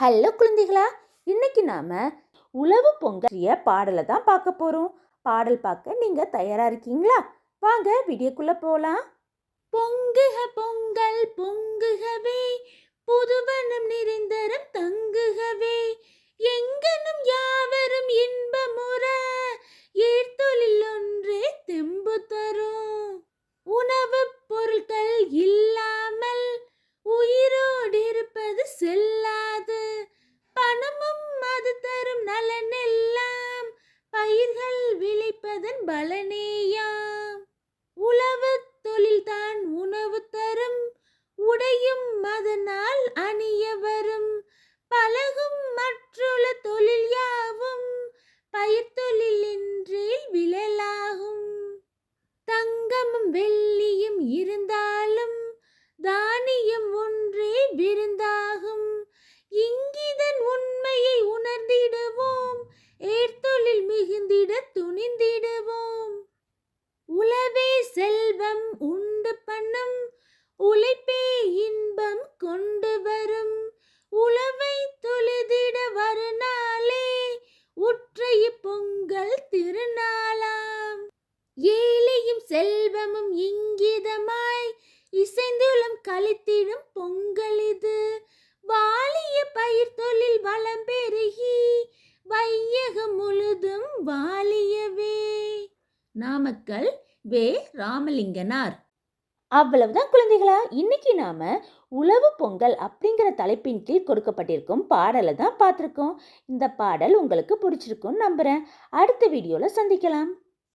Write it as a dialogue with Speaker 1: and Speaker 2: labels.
Speaker 1: Hello குழந்தைகளா இன்னைக்கு நாம உழவு பொங்கலிய பாடலை தான் பார்க்க போறோம். பாடல் பார்க்க நீங்க தயாரா இருக்கீங்களா? வாங்க வீடியோக்குள்ள போலாம். பொங்குக பொங்கல் பொங்கல் உழைப்பதன் பலனேயா? உழவு தொழில்தான் உணவு தரும் உடையும் அதனால் அணிய வரும் பழகும் மற்றுள்ள தொழில் யாவும் பயிர் தொழிலின்றில் விழலாகும். தங்கமும் வெள்ளியும் இருந்தாலும் தானியம் ஒன்றே விருந்தா செல்வம் உண்டு பண்ணும். உழைப்பே இன்பம் கொண்டு வரும். உழவை தொழுதிட வருநாளே உற்றைய பொங்கல் திருநாளாம். ஏழையும் செல்வமும் இங்கிதமாய் இசைந்துளம் கழித்திடும் பொங்கல் இது. வாலிய பயிர் தொழில் வளம் பெருகி வையகம் முழுதும் வாலியவே நாமக்கல் வே. ராமலிங்கனார். அவ்வளவுதான் குழந்தைகளா. இன்னைக்கு நாம உழவு பொங்கல் அப்படிங்கிற தலைப்பின் கீழ் கொடுக்கப்பட்டிருக்கும் பாடலை தான் பார்த்துருக்கோம். இந்த பாடல் உங்களுக்கு பிடிச்சிருக்கும்னு நம்புகிறேன் அடுத்த வீடியோவில் சந்திக்கலாம்.